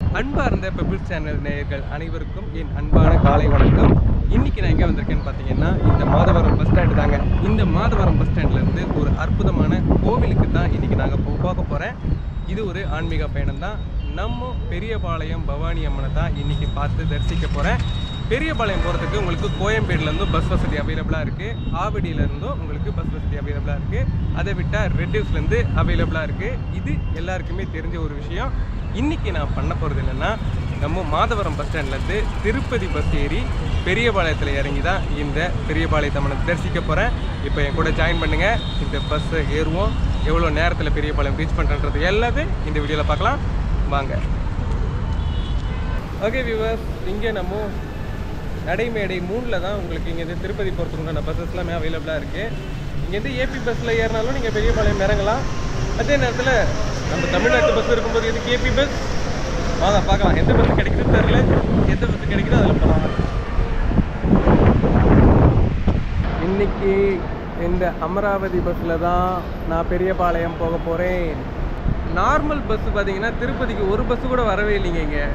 அன்பார்ந்த pebbles channel நேயர்கள் அனைவருக்கும் என் அன்பான காலை வணக்கம். இன்னைக்கு நான் எங்கே வந்திருக்கேன்னு பார்த்தீங்கன்னா இந்த மாதவரம் பஸ் ஸ்டாண்டு தாங்க. இந்த மாதவரம் பஸ் ஸ்டாண்ட்லேருந்து ஒரு அற்புதமான கோவிலுக்கு தான் இன்னைக்கு நாங்கள் போக போகிறேன் இது ஒரு ஆன்மீக பயணம் தான். நம்ம பெரியபாளையம் பவானி அம்மனை தான் இன்னைக்கு பார்த்து தரிசிக்க போகிறேன் பெரியபாளையம் போகிறதுக்கு உங்களுக்கு கோயம்பேடுலேருந்தும் பஸ் வசதி அவைலபிளாக இருக்குது ஆவடியிலேருந்தும் உங்களுக்கு பஸ் வசதி அவைலபிளாக இருக்குது அதை விட்டால் ரெட்டிவ்ஸ்லேருந்து அவைலபிளாக இருக்குது இது எல்லாருக்குமே தெரிஞ்ச ஒரு விஷயம். இன்றைக்கி நான் பண்ண போகிறது என்னென்னா நம்ம மாதவரம் பஸ் ஸ்டாண்ட்லேருந்து திருப்பதி பஸ் ஏறி பெரியபாளையத்தில் இறங்கி தான் இந்த பெரியபாளையத்தம்மனை தரிசிக்க போகிறேன் இப்போ என் கூட ஜாயின் பண்ணுங்கள் இந்த பஸ்ஸை ஏறுவோம். எவ்வளோ நேரத்தில் பெரியபாளையம் ரீச் பண்ணுறது எல்லாத்தையும் இந்த வீடியோவில் பார்க்கலாம். வாங்க. ஓகே வியூவர்ஸ் இங்கே நம்ம நடைமேடை மூணில் தான் உங்களுக்கு இங்கேருந்து திருப்பதி போகிறதுக்குண்டான பஸ்ஸஸ் எல்லாமே அவைலபிளாக இருக்குது இங்கேருந்து ஏபி பஸ்ஸில் ஏறினாலும் நீங்கள் பெரியபாளையம் இறங்கலாம். அதே நேரத்தில் நம்ம தமிழ்நாட்டு பஸ் இருக்கும்போது எதுக்கு ஏபி பஸ் வாங்க பார்க்கலாம். எந்த பஸ் கிடைக்குதுன்னு தெரில எந்த பஸ் கிடைக்குதோ அதில் போகலாம் இன்னைக்கு இந்த அமராவதி பஸ்ஸில் தான் நான் பெரியபாளையம் போக போகிறேன் நார்மல் பஸ் பார்த்தீங்கன்னா திருப்பதிக்கு ஒரு பஸ் கூட வரவே இல்லைங்க இங்கே.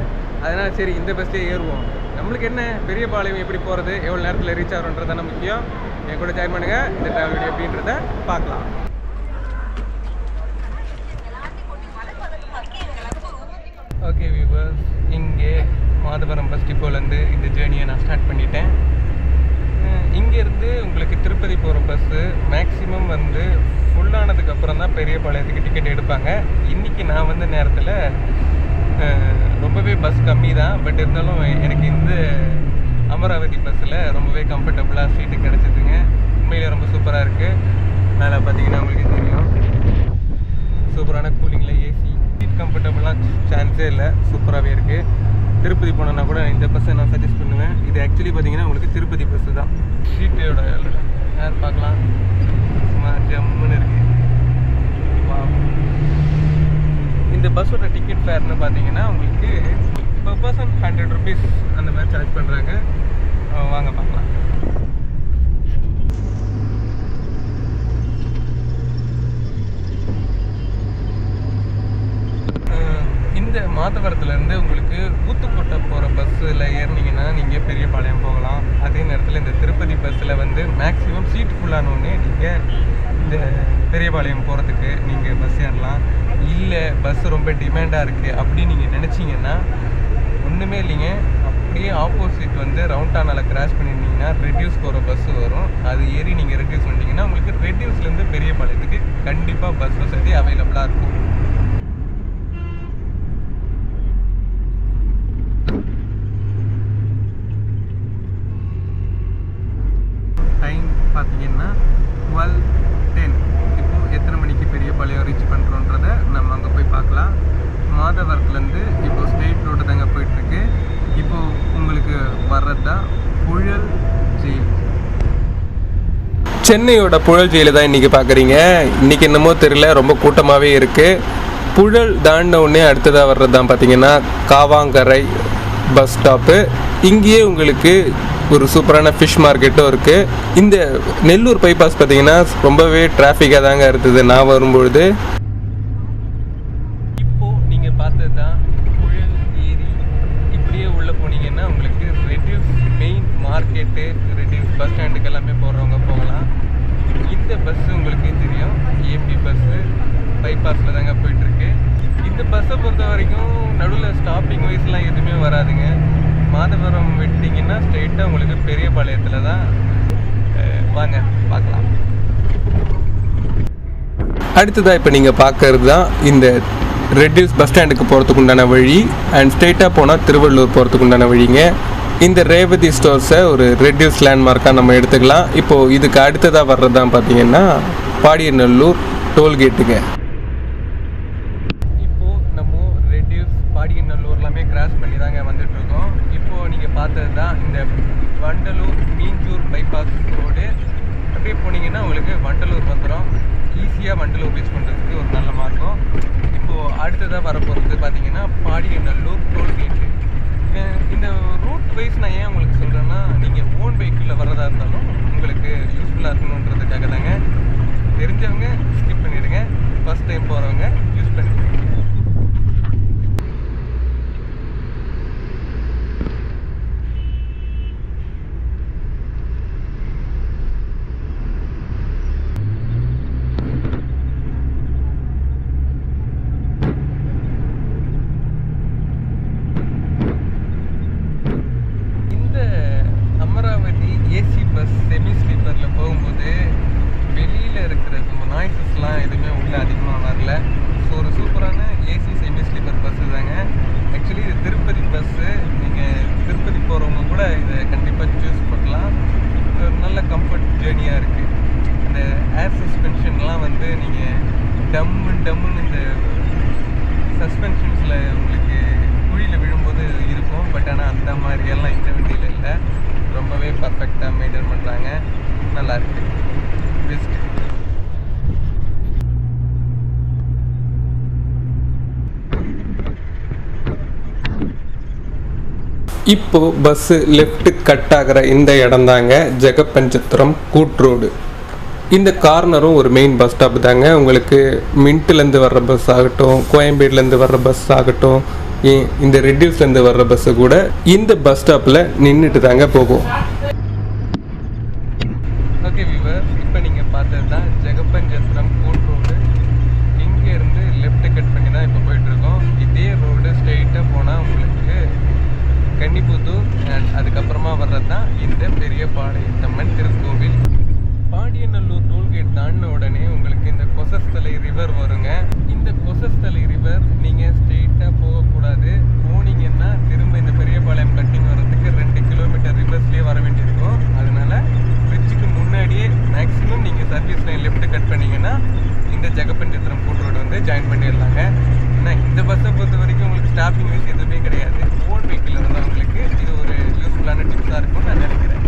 அதனால் சரி இந்த பஸ்ஸே ஏறுவோம். நம்மளுக்கு என்ன பெரியபாளையம் எப்படி போகிறது எவ்வளோ நேரத்தில் ரீச் ஆகிறோன்றது தானே முக்கியம். என் கூட ஜாயின் பண்ணுங்கள் இந்த ட்ராவல் வீடியோ எப்படின்றத பார்க்கலாம். ஓகே வியூவர்ஸ் இங்கே மாதவரம் பஸ் டிப்போலேருந்து இந்த ஜேர்னியை நான் ஸ்டார்ட் பண்ணிட்டேன். இங்கேருந்து உங்களுக்கு திருப்பதி போகிற பஸ்ஸு மேக்ஸிமம் வந்து ஃபுல்லானதுக்கப்புறம் தான் தான் பெரியபாளையத்துக்கு டிக்கெட் எடுப்பாங்க. இன்றைக்கி நான் வந்த நேரத்தில் ரொம்பவே பஸ் கம்மி தான் பட் இருந்தாலும் எனக்கு இந்த அமராவதி பஸ்ஸில் ரொம்பவே கம்ஃபர்டபுளாக சீட்டு கிடச்சிதுங்க. உண்மையிலே ரொம்ப சூப்பராக இருக்குது மேலே பார்த்தீங்கன்னா உங்களுக்கு தெரியும். சூப்பரான கூலிங்கில் ஏசி சீட் கம்ஃபர்டபுளாக சான்ஸே இல்லை. சூப்பராகவே இருக்குது திருப்பதி போனோன்னா கூட இந்த பஸ்ஸை நான் சஜஸ்ட் பண்ணுவேன். இது ஆக்சுவலி பார்த்தீங்கன்னா உங்களுக்கு திருப்பதி பஸ்ஸு தான். சீட்டோட ஏர் பார்க்கலாம்? சும்மா ஜம்முன்னு இருக்குது இந்த பஸ்ஸோட டிக்கெட் ஃபேர்னு பார்த்தீங்கன்னா உங்களுக்கு பர் பர்சன் ஹண்ட்ரட் ருபீஸ் அந்த மாதிரி சார்ஜ் பண்ணுறாங்க வாங்க பார்க்கலாம் இந்த மாதவரத்துலேருந்து உங்களுக்கு ஊத்துக்கோட்டை போகிற பஸ்ஸில் ஏறினீங்கன்னா நீங்கள் பெரியபாளையம் போகலாம். அதே நேரத்தில் இந்த திருப்பதி பஸ்ஸில் வந்து மேக்ஸிமம் சீட் ஃபுல்லானோடனே நீங்கள் பெரியபாளையம் போகிறதுக்கு நீங்கள் பஸ் ஏறலாம். இல்லை பஸ் ரொம்ப டிமாண்டாக இருக்குது அப்படின்னு நீங்கள் நினச்சிங்கன்னா ஒன்றுமே இல்லைங்க. அப்படியே ஆப்போசிட் வந்து ரவுண்டானால் கிராஷ் பண்ணியிருந்தீங்கன்னா ரெடியூஸ் போகிற பஸ் வரும். அது ஏறி நீங்கள் ரெடியூஸ் பண்ணிட்டீங்கன்னா உங்களுக்கு ரெடியூஸ்லேருந்து பெரியபாளையத்துக்கு கண்டிப்பாக பஸ் வசதி அவைலபிளாக இருக்கும் டைம் பார்த்தீங்கன்னா டுவெல் டென் இப்போ எத்தனை மணிக்கு பெரிய பாளையம் ரீச் பண்ணுறோன்றத நம்ம அங்கே போய் பார்க்கலாம் மாதவரத்துலேருந்து இப்போ ஸ்டேட் ரோடு தாங்க போயிட்டுருக்கு இப்போ உங்களுக்கு வர்றது தான் புழல் ஜெயில். சென்னையோட புழல் ஜெயிலை தான் இன்றைக்கி பார்க்குறீங்க. இன்றைக்கி என்னமோ தெரியல ரொம்ப கூட்டமாகவே இருக்குது புழல் தாண்டின உடனே அடுத்ததாக வர்றது தான் பார்த்தீங்கன்னா காவாங்கரை பஸ் ஸ்டாப்பு. இங்கேயே உங்களுக்கு ஒரு சூப்பரான ஃபிஷ் மார்க்கெட்டும் இருக்குது இந்த நெல்லூர் பைபாஸ் பார்த்தீங்கன்னா ரொம்பவே டிராஃபிக்காக தாங்க இருந்தது நான் வரும்பொழுது இப்போ நீங்கள் பார்த்தது தான் புழல் ஏரி இப்படியே உள்ளே போனீங்கன்னா உங்களுக்கு Red Hills main market Red Hills bus ஸ்டாண்டுக்கு எல்லாமே போகிறவங்க போகலாம் இந்த பஸ்ஸு உங்களுக்கு தெரியும் ஏபி பஸ்ஸு பைபாஸில் தாங்க போயிட்டுருக்கு. இந்த பஸ்ஸை பொறுத்த வரைக்கும் நடுவில் ஸ்டாப்பிங் வைஸ்லாம் எதுவுமே வராதுங்க. மாதவரம் விட்டிங்கன்னா ஸ்ட்ரெயிட்டாக உங்களுக்கு பெரிய பாளையத்தில் தான் வாங்க பார்க்கலாம். அடுத்ததாக இப்போ நீங்கள் பார்க்கறது தான் இந்த ரெட்யூஸ் பஸ் ஸ்டாண்டுக்கு போகிறதுக்கு உண்டான வழி அண்ட் ஸ்ட்ரெயிட்டாக போனால் திருவள்ளூர் போகிறதுக்கு உண்டான வழிங்க. இந்த ரேவதி ஸ்டோர்ஸை ஒரு ரெட்யூஸ் லேண்ட்மார்க்காக நம்ம எடுத்துக்கலாம். இப்போது இதுக்கு அடுத்ததாக வர்றது தான் பார்த்தீங்கன்னா பாடியநல்லூர் டோல்கேட்டுங்க இப்போ நம்ம ரெட்யூஸ் பாடியநல்லூர் எல்லாமே கிராஸ் பண்ணி தாங்க வந்துட்டு இருக்கோம் இப்போ நீங்கள் பார்த்தது தான் இந்த வண்டலூர் மீஞ்சூர் பைபாஸ் ரோடு அப்படியே போனீங்கன்னா உங்களுக்கு வண்டலூர் வந்துடும் ஈஸியாக வண்டலூர் ரீச் பண்ணுறதுக்கு ஒரு நல்ல மார்க்கம். இப்போது அடுத்ததாக வரப்போகிறது பார்த்தீங்கன்னா பாடியநல்லூர் டோல்கேட்டு இந்த ரூட் வைஸ் நான் ஏன் உங்களுக்கு சொல்கிறேன்னா நீங்கள் ஓன் வெஹிக்கிளில் வர்றதா இருந்தாலும் உங்களுக்கு யூஸ்ஃபுல்லாக இருக்கணுன்றதுக்காக தாங்க தெரிஞ்சவங்க ஸ்கிப் பண்ணிவிடுங்க ஃபர்ஸ்ட் டைம் போகிறவங்க யூஸ் பண்ணிடுங்க இந்த அமராவதி ஏசி பஸ் செமி ஸ்லீப்பரில் போகும்போது வெளியில் இருக்கிற நம்ம நாய்ஸஸ்லாம் எதுவுமே உள்ள அதிகமாக வரல ஸோ ஒரு சூப்பரான ஏசி செமி ஸ்லீப்பர் பஸ்ஸு தாங்க ஆக்சுவலி இது திருப்பதி பஸ்ஸு நீங்கள் திருப்பதி போகிறவங்க கூட இதை கண்டிப்பாக சூஸ் பண்ணலாம் இது ஒரு நல்ல கம்ஃபர்ட் ஜேர்னியாக இருக்குது இந்த ஏர் சஸ்பென்ஷன்லாம் வந்து நீங்கள் டம்மு டம்முன்னு இந்த சஸ்பென்ஷன்ஸில் உங்களுக்கு குழியில் விழும்போது இருக்கும். பட் ஆனால் அந்த மாதிரியெல்லாம் இந்த வண்டியில் இல்லை. ரொம்பவே பர்ஃபெக்டாக மெயின்டைன் பண்ணுறாங்க நல்லாயிருக்கு பெஸ்ட் இப்போ பஸ்ஸு லெஃப்ட்டு கட் ஆகிற இந்த இடம் தாங்க ஜெகப்பஞ்சத்திரம் கூட்ரோடு இந்த கார்னரும் ஒரு மெயின் பஸ் ஸ்டாப் தாங்க. உங்களுக்கு மின்ட்லேருந்து வர்ற பஸ் ஆகட்டும் கோயம்பேடுலேருந்து வர்ற பஸ் ஆகட்டும் இந்த ரெட்யூஸ்லேருந்து வர்ற பஸ்ஸு கூட இந்த பஸ் ஸ்டாப்பில் நின்றுட்டு தாங்க போகும். ஓகே விவர் இப்போ நீங்கள் பார்த்தது தான் ஜெகப்பஞ்சத்திரம் கோட் ரோடு இங்கேருந்து லெஃப்ட் கட் பண்ணி தான் இப்போ போயிட்டுருக்கோம். இதே ரோடு ஸ்ட்ரெயிட்டாக போனால் உங்களுக்கு கன்னிப்புத்தூர் அதுக்கப்புறமா வர்றது தான் இந்த பெரிய பாளையத்தம்மன் திருக்கோவில் பாடியநல்லூர் டோல்கேட் தாண்டின உடனே உங்களுக்கு இந்த கொசஸ்தலை ரிவர் வருங்க இந்த கொசஸ்தலை ரிவர் நீங்கள் ஸ்ட்ரெயிட்டாக போகக்கூடாது போனீங்கன்னா திரும்ப இந்த பெரியபாளையம் கட்டிங் வர்றதுக்கு ரெண்டு கிலோமீட்டர் ரிவர்ஸ்லேயே வர வேண்டியிருக்கும் அதனால பிரிட்ஜுக்கு முன்னாடியே மேக்ஸிமம் நீங்கள் சர்வீஸ் லைன் லெஃப்ட் கட் இந்த ஜெகப்பஞ்சத்திரம் கூட்டு ரோடு வந்து ஜாயின் பண்ணிடலாங்க ஏன்னா இந்த பஸ்ஸை பொறுத்த வரைக்கும் உங்களுக்கு ஸ்டாப்பிங் வைஸ் எதுவுமே கிடையாது. ஓன் வெஹிக்கிள் இருந்தவங்களுக்கு இது ஒரு யூஸ்ஃபுல்லான டிப்ஸாக இருக்கும்னு நான் நினைக்கிறேன்.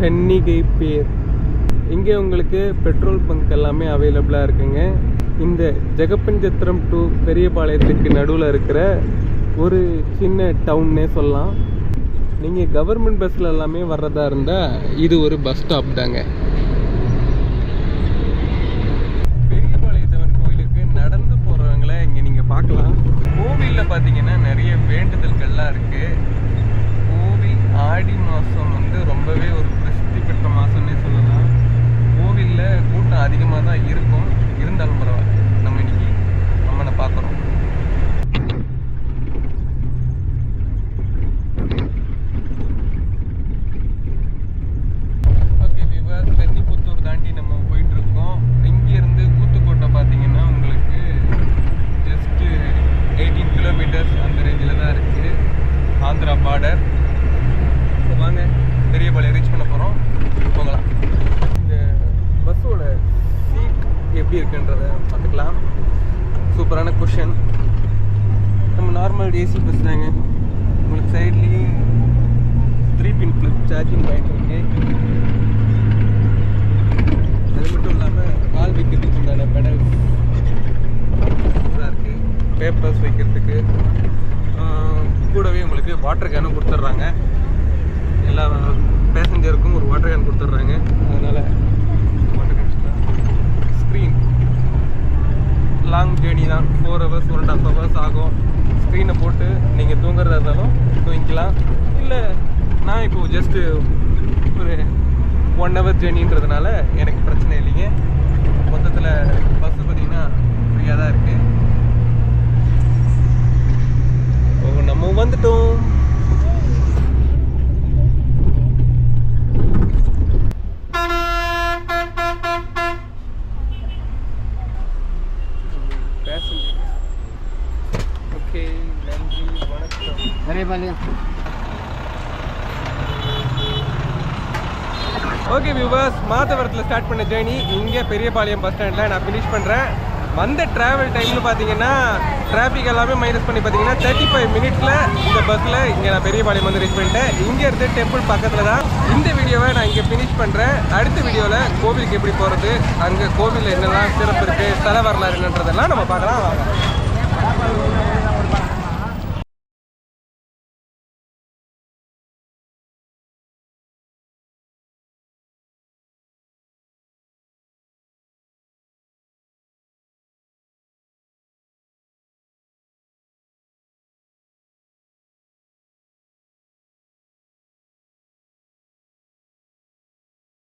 கன்னிகை பேர். இங்கே உங்களுக்கு பெட்ரோல் பங்க் எல்லாமே அவைலபிளாக இருக்குங்க. இந்த ஜெகப்பஞ்சத்திரம் டு பெரியபாளையத்துக்கு நடுவில் இருக்கிற ஒரு சின்ன டவுன்னே சொல்லலாம். நீங்கள் கவர்மெண்ட் பஸ்ஸில் எல்லாமே வர்றதா இருந்தால் இது ஒரு பஸ் ஸ்டாப் தாங்க. பெரியபாளையத்தவன் கோயிலுக்கு நடந்து போகிறவங்கள இங்கே நீங்கள் பார்க்கலாம். கோவிலில் பார்த்தீங்கன்னா நிறைய வேண்டுதல்கள்லாம் இருக்குது கோவில் ஆடி மாதம் வந்து ரொம்பவே ஒரு பிரசித்தி பெற்ற மாதம்னே சொல்லலாம். கோவிலில் கூட்டம் அதிகமாக தான் இருக்கும். இருந்தாலும் பரவாயில்ல. நம்ம இன்னைக்கு அம்மனை பார்க்குறோம் ஓகே விவாஸ் தென்னிப்புத்தூர் தாண்டி நம்ம போயிட்டு இருக்கோம் இங்கேருந்து கூத்துக்கோட்டை பார்த்தீங்கன்னா உங்களுக்கு ஜஸ்ட் எயிட்டீன் கிலோமீட்டர்ஸ் அந்த ரேஞ்சில் தான் இருக்குது ஆந்திரா பார்டர் வாங்க பெரியபாளையம் ரீச் பண்ண போகிறோம் போகலாம் இந்த பஸ்ஸோட சீட் எப்படி இருக்குன்றத பார்த்துக்கலாம். சூப்பரான கொஷன் நம்ம நார்மல் ஏசி பஸ் தாங்க. உங்களுக்கு சைட்லேயும் three pin plug charging point இருக்கு. அது மட்டும் இல்லாமல் கால் வைக்கிறதுக்கு உண்டான பெடல் இருக்குது பேப்பர்ஸ் வைக்கிறதுக்கு. கூடவே உங்களுக்கு வாட்டர் கேனும் கொடுத்துட்றாங்க. எல்லா பேசஞ்சருக்கும் ஒரு வாட்டர் கேன் கொடுத்துட்றாங்க. அதனால் water can screen long journey தான். Four hours one and half hours ஆகும். ஸ்க்ரீனை போட்டு நீங்கள் தூங்குறதா இருந்தாலும் தூங்கிக்கலாம். இல்லை நான் இப்போ ஜஸ்ட்டு ஒரு ஒன் ஹவர் ஜேர்னின்றதுனால எனக்கு பிரச்சனை இல்லைங்க. மொத்தத்தில் பஸ்ஸு பார்த்தீங்கன்னா ஃப்ரீயாக தான் இருக்குது ஓ நம்ம வந்துட்டோம். வணக்கம் பெரியபாளையம் ஓகே வியூவர்ஸ் மாதவரத்தில் ஸ்டார்ட் பண்ண ஜேர்னி இங்கே பெரியபாளையம் பஸ் ஸ்டாண்டில் நான் ஃபினிஷ் பண்ணுறேன் வந்த ட்ராவல் டைம்னு பார்த்தீங்கன்னா டிராஃபிக் எல்லாமே மைனஸ் பண்ணி பார்த்தீங்கன்னா தேர்ட்டி ஃபைவ் மினிட்ஸில் இந்த பஸ்ஸில் இங்கே நான் பெரியபாளையம் வந்து ரீச் பண்ணிட்டேன். இங்கே இருந்து டெம்பிள் பக்கத்தில் தான் இந்த வீடியோவை நான் இங்கே ஃபினிஷ் பண்ணுறேன் அடுத்த வீடியோவில் கோவிலுக்கு எப்படி போகிறது அங்கே கோவிலில் என்னெல்லாம் சிறப்பு இருக்குது தலை வரலாறு என்னன்றதெல்லாம் நம்ம பார்க்கலாம். வாங்க.